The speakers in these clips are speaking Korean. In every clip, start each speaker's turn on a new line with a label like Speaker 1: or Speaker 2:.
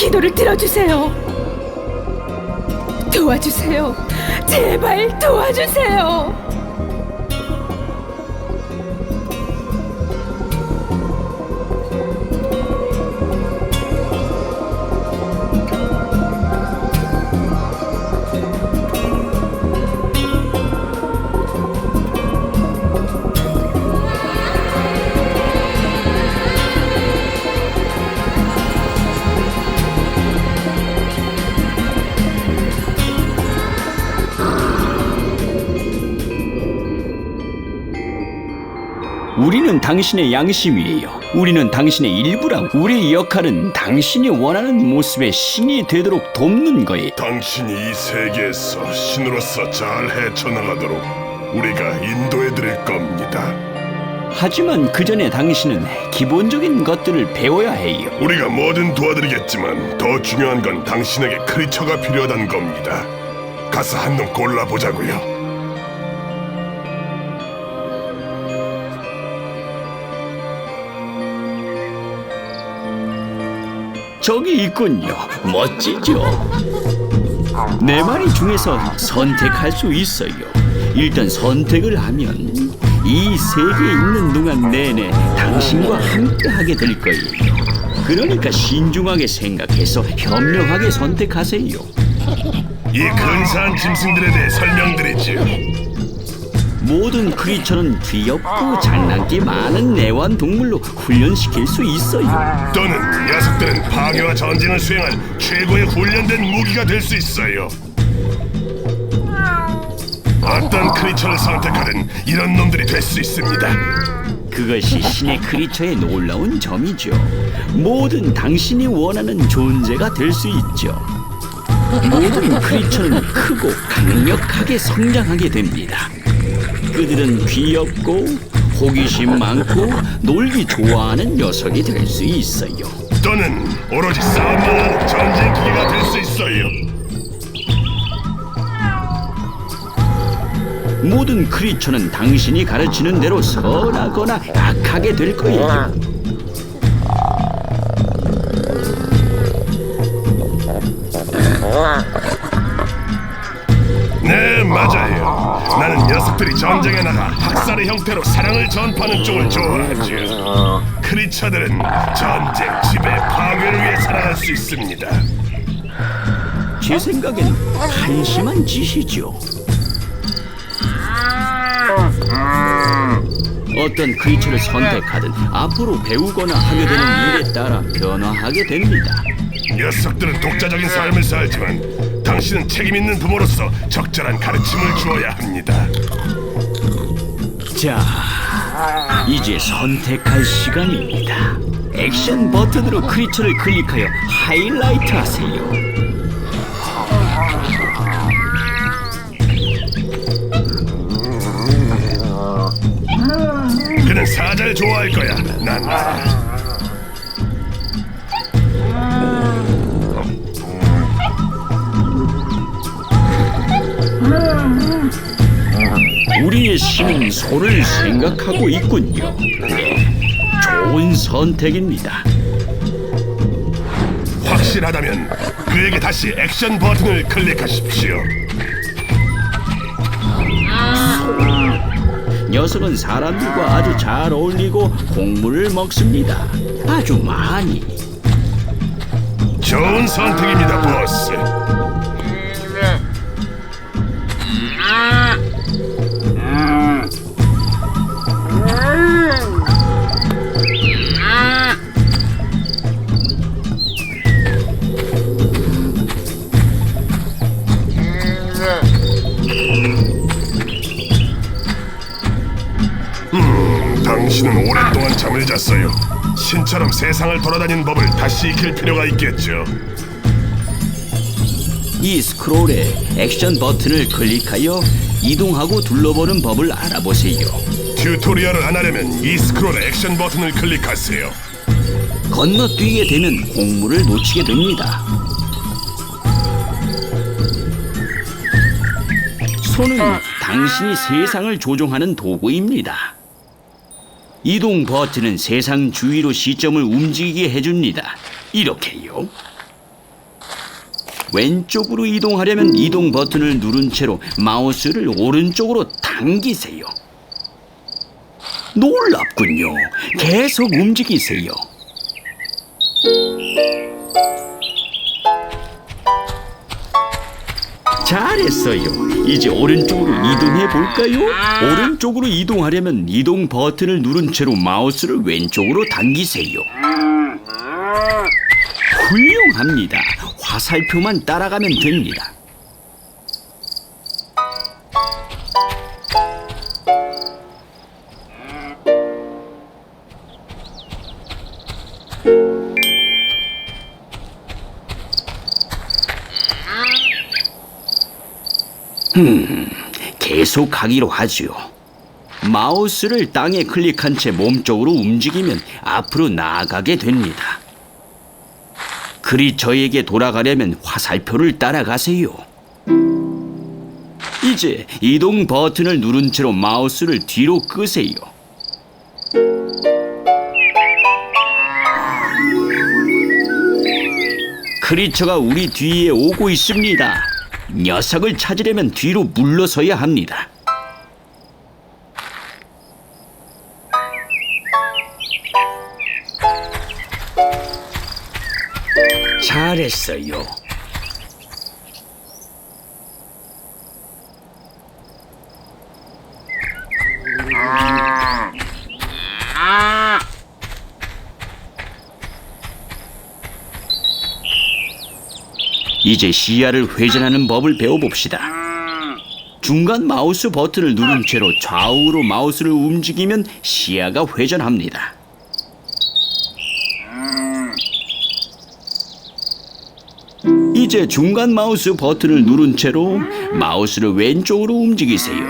Speaker 1: 기도를 들어주세요. 도와주세요. 제발 도와주세요.
Speaker 2: 우리는 당신의 양심이에요. 우리는 당신의 일부라고. 우리의 역할은 당신이 원하는 모습의 신이 되도록 돕는 거예요.
Speaker 3: 당신이 이 세계에서 신으로서 잘 헤쳐나가도록 우리가 인도해 드릴 겁니다.
Speaker 2: 하지만 그 전에 당신은 기본적인 것들을 배워야 해요.
Speaker 3: 우리가 뭐든 도와드리겠지만 더 중요한 건 당신에게 크리처가 필요하다는 겁니다. 가서 한 놈 골라보자고요.
Speaker 2: 저기 있군요. 멋지죠? 네 마리 중에서 선택할 수 있어요. 일단 선택을 하면 이 세계에 있는 동안 내내 당신과 함께하게 될 거예요. 그러니까 신중하게 생각해서 현명하게 선택하세요.
Speaker 3: 이 근사한 짐승들에 대해 설명드리지요.
Speaker 2: 모든 크리처는 귀엽고 장난기 많은 애완 동물로 훈련시킬 수 있어요.
Speaker 3: 또는 녀석들은 파괴와 전쟁을 수행할 최고의 훈련된 무기가 될 수 있어요. 어떤 크리처를 선택하든 이런 놈들이 될 수 있습니다.
Speaker 2: 그것이 신의 크리처의 놀라운 점이죠. 모든 당신이 원하는 존재가 될 수 있죠. 모든 크리처는 크고 강력하게 성장하게 됩니다. 그들은 귀엽고 호기심 많고 놀기 좋아하는 녀석이 될 수 있어요.
Speaker 3: 또는 오로지 싸움만 하는 전쟁 기계가 될 수 있어요.
Speaker 2: 모든 크리처는 당신이 가르치는 대로 선하거나 악하게 될 거예요.
Speaker 3: 나는 녀석들이 전쟁에 나가 학살의 형태로 사랑을 전파하는 쪽을 좋아하죠. 크리처들은 전쟁, 지배, 파괴를 위해 살아갈 수 있습니다.
Speaker 2: 제 생각엔 한심한 짓이죠. 어떤 크리처를 선택하든 앞으로 배우거나 하게 되는 일에 따라 변화하게 됩니다.
Speaker 3: 녀석들은 독자적인 삶을 살지만 당신은 책임 있는 부모로서 적절한 가르침을 주어야 합니다.
Speaker 2: 자, 이제 선택할 시간입니다. 액션 버튼으로 크리처를 클릭하여 하이라이트 하세요.
Speaker 3: 그는 사자를 좋아할 거야.
Speaker 2: 우리의 신은 소를 생각하고 있군요. 좋은 선택입니다.
Speaker 3: 확실하다면 그에게 다시 액션 버튼을 클릭하십시오.
Speaker 2: 녀석은 사람들과 아주 잘 어울리고 곡물을 먹습니다. 아주 많이.
Speaker 3: 좋은 선택입니다, 보스. 음, 잤어요. 신처럼 세상을 돌아다니는 법을 다시 익힐 필요가 있겠죠.
Speaker 2: 이 스크롤에 액션 버튼을 클릭하여 이동하고 둘러보는 법을 알아보세요.
Speaker 3: 튜토리얼을 안 하려면 이 스크롤 액션 버튼을 클릭하세요.
Speaker 2: 건너뛰게 되면 곡물을 놓치게 됩니다. 손은 당신이 세상을 조종하는 도구입니다. 이동 버튼은 세상 주위로 시점을 움직이게 해줍니다. 이렇게요. 왼쪽으로 이동하려면 이동 버튼을 누른 채로 마우스를 오른쪽으로 당기세요. 놀랍군요. 계속 움직이세요. 잘했어요. 이제 오른쪽으로 이동해 볼까요? 오른쪽으로 이동하려면 이동 버튼을 누른 채로 마우스를 왼쪽으로 당기세요. 훌륭합니다. 화살표만 따라가면 됩니다. 계속 가기로 하지요. 마우스를 땅에 클릭한 채 몸쪽으로 움직이면 앞으로 나아가게 됩니다. 크리처에게 돌아가려면 화살표를 따라가세요. 이제 이동 버튼을 누른 채로 마우스를 뒤로 끄세요. 크리처가 우리 뒤에 오고 있습니다. 녀석을 찾으려면 뒤로 물러서야 합니다. 잘했어요. 이제 시야를 회전하는 법을 배워봅시다. 중간 마우스 버튼을 누른 채로 좌우로 마우스를 움직이면 시야가 회전합니다. 이제 중간 마우스 버튼을 누른 채로 마우스를 왼쪽으로 움직이세요.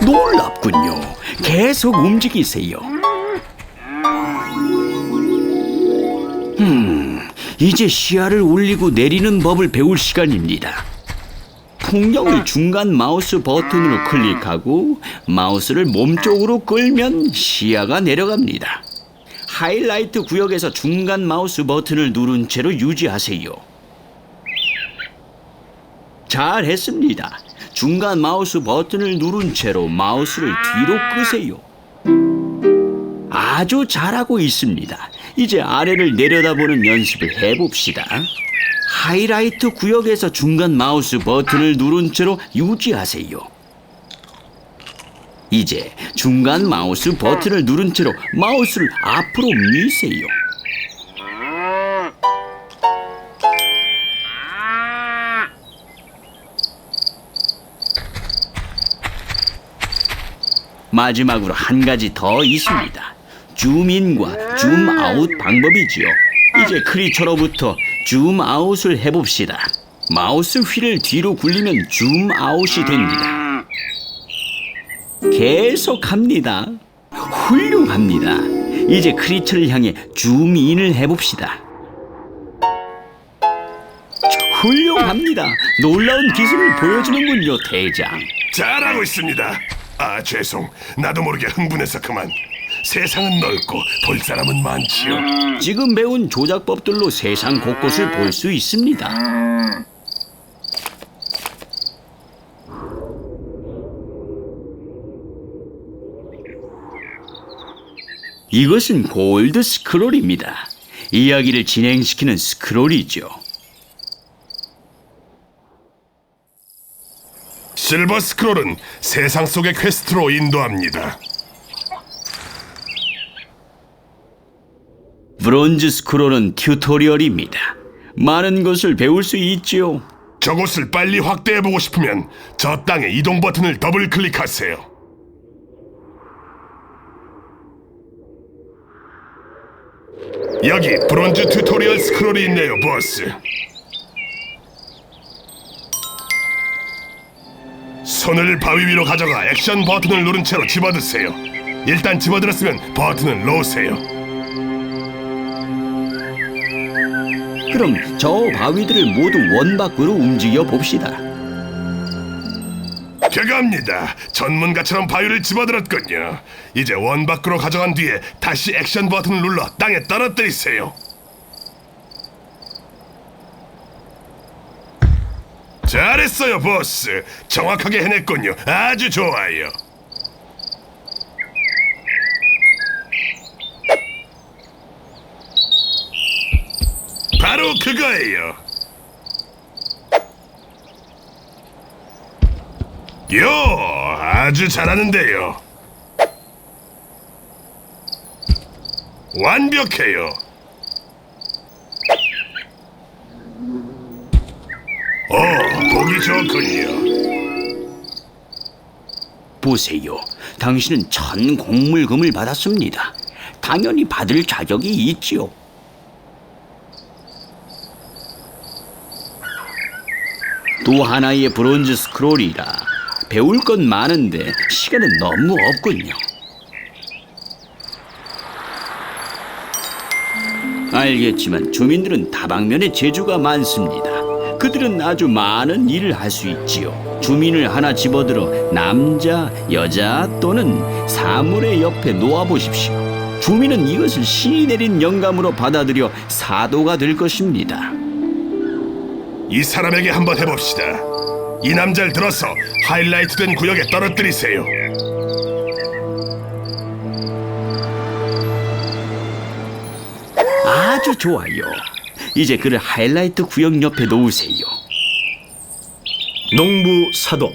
Speaker 2: 놀랍군요. 계속 움직이세요. 이제 시야를 올리고 내리는 법을 배울 시간입니다. 풍경을 중간 마우스 버튼으로 클릭하고 마우스를 몸쪽으로 끌면 시야가 내려갑니다. 하이라이트 구역에서 중간 마우스 버튼을 누른 채로 유지하세요. 잘했습니다. 중간 마우스 버튼을 누른 채로 마우스를 뒤로 끄세요. 아주 잘하고 있습니다. 이제 아래를 내려다보는 연습을 해봅시다. 하이라이트 구역에서 중간 마우스 버튼을 누른 채로 유지하세요. 이제 중간 마우스 버튼을 누른 채로 마우스를 앞으로 미세요. 마지막으로 한 가지 더 있습니다. 줌인과 줌아웃 방법이지요. 이제 크리처로부터 줌아웃을 해봅시다. 마우스 휠을 뒤로 굴리면 줌아웃이 됩니다. 계속합니다. 훌륭합니다. 이제 크리처를 향해 줌인을 해봅시다. 훌륭합니다. 놀라운 기술을 보여주는군요, 대장.
Speaker 3: 잘하고 있습니다. 아 죄송, 나도 모르게 흥분해서 그만. 세상은 넓고 볼 사람은 많지요.
Speaker 2: 지금 배운 조작법들로 세상 곳곳을 볼 수 있습니다. 이것은 골드 스크롤입니다. 이야기를 진행시키는 스크롤이죠.
Speaker 3: 실버 스크롤은 세상 속의 퀘스트로 인도합니다.
Speaker 2: 브론즈 스크롤은 튜토리얼입니다. 많은 것을 배울 수 있지요.
Speaker 3: 저곳을 빨리 확대해 보고 싶으면 저 땅의 이동 버튼을 더블 클릭하세요. 여기 브론즈 튜토리얼 스크롤이 있네요, 보스. 손을 바위 위로 가져가 액션 버튼을 누른 채로 집어드세요. 일단 집어들었으면 버튼을 놓으세요.
Speaker 2: 그럼 저 바위들을 모두 원 밖으로 움직여 봅시다.
Speaker 3: 개갑니다. 전문가처럼 바위를 집어들었군요. 이제 원 밖으로 가져간 뒤에 다시 액션 버튼을 눌러 땅에 떨어뜨리세요. 잘했어요, 보스. 정확하게 해냈군요. 아주 좋아요. 바로 그거예요. 요, 아주 잘하는데요. 완벽해요. 오, 보기 좋군요.
Speaker 2: 보세요. 당신은 천 곡물금을 받았습니다. 당연히 받을 자격이 있지요. 또 하나의 브론즈 스크롤이라 배울 건 많은데 시간은 너무 없군요. 알겠지만 주민들은 다방면에 재주가 많습니다. 그들은 아주 많은 일을 할 수 있지요. 주민을 하나 집어들어 남자, 여자 또는 사물의 옆에 놓아 보십시오. 주민은 이것을 신이 내린 영감으로 받아들여 사도가 될 것입니다.
Speaker 3: 이 사람에게 한번 해봅시다. 이 남자를 들어서 하이라이트된 구역에 떨어뜨리세요.
Speaker 2: 아주 좋아요. 이제 그를 하이라이트 구역 옆에 놓으세요.
Speaker 4: 농부 사도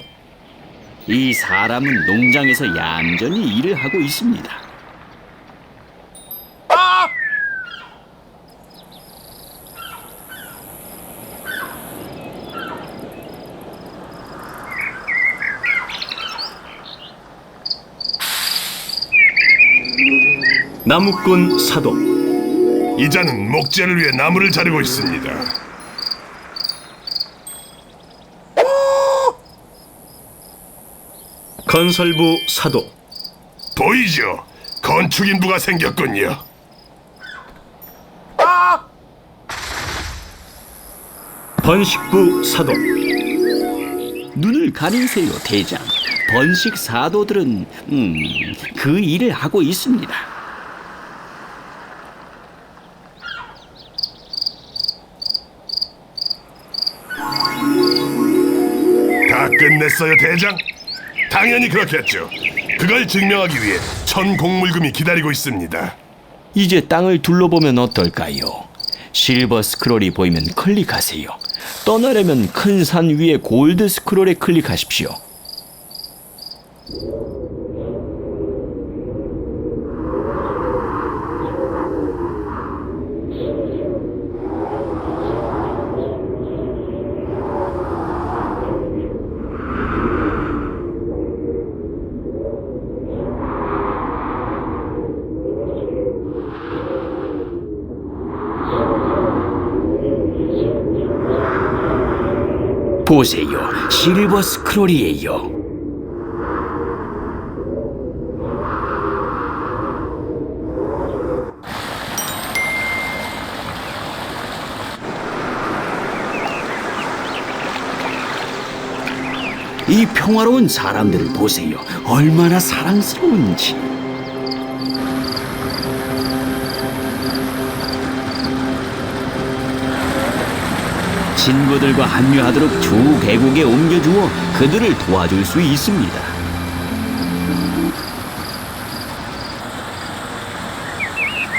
Speaker 2: 이 사람은 농장에서 얌전히 일을 하고 있습니다.
Speaker 4: 나무꾼 사도
Speaker 3: 이자는 목재를 위해 나무를 자르고 있습니다.
Speaker 4: 건설부 사도
Speaker 3: 보이죠? 건축인부가 생겼군요.
Speaker 4: 번식부 사도
Speaker 2: 눈을 가리세요, 대장. 번식 사도들은 음, 그 일을 하고 있습니다.
Speaker 3: 다 끝 냈어요, 대장? 당연히 그렇겠죠. 그걸 증명하기 위해 천 곡물금이 기다리고 있습니다.
Speaker 2: 이제 땅을 둘러보면 어떨까요? 실버 스크롤이 보이면 클릭하세요. 떠나려면 큰 산 위에 골드 스크롤에 클릭하십시오. 보세요. 실버 스크롤이에요. 이 평화로운 사람들을 보세요. 얼마나 사랑스러운지. 친구들과 합류하도록 주 계곡에 옮겨주어 그들을 도와줄 수 있습니다.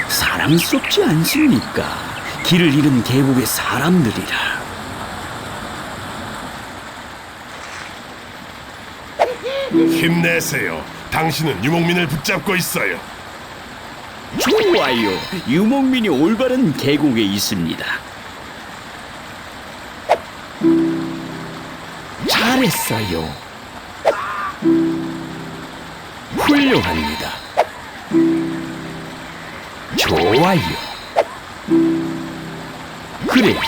Speaker 2: 사랑스럽지 않습니까? 길을 잃은 계곡의 사람들이라.
Speaker 3: 힘내세요. 당신은 유목민을 붙잡고 있어요.
Speaker 2: 좋아요. 유목민이 올바른 계곡에 있습니다. 했어요. 훌륭합니다. 좋아요. 그래요.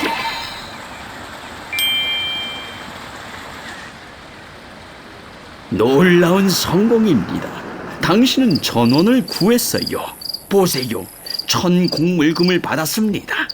Speaker 2: 놀라운 성공입니다. 당신은 전원을 구했어요. 보세요. 천 곡물금을 받았습니다.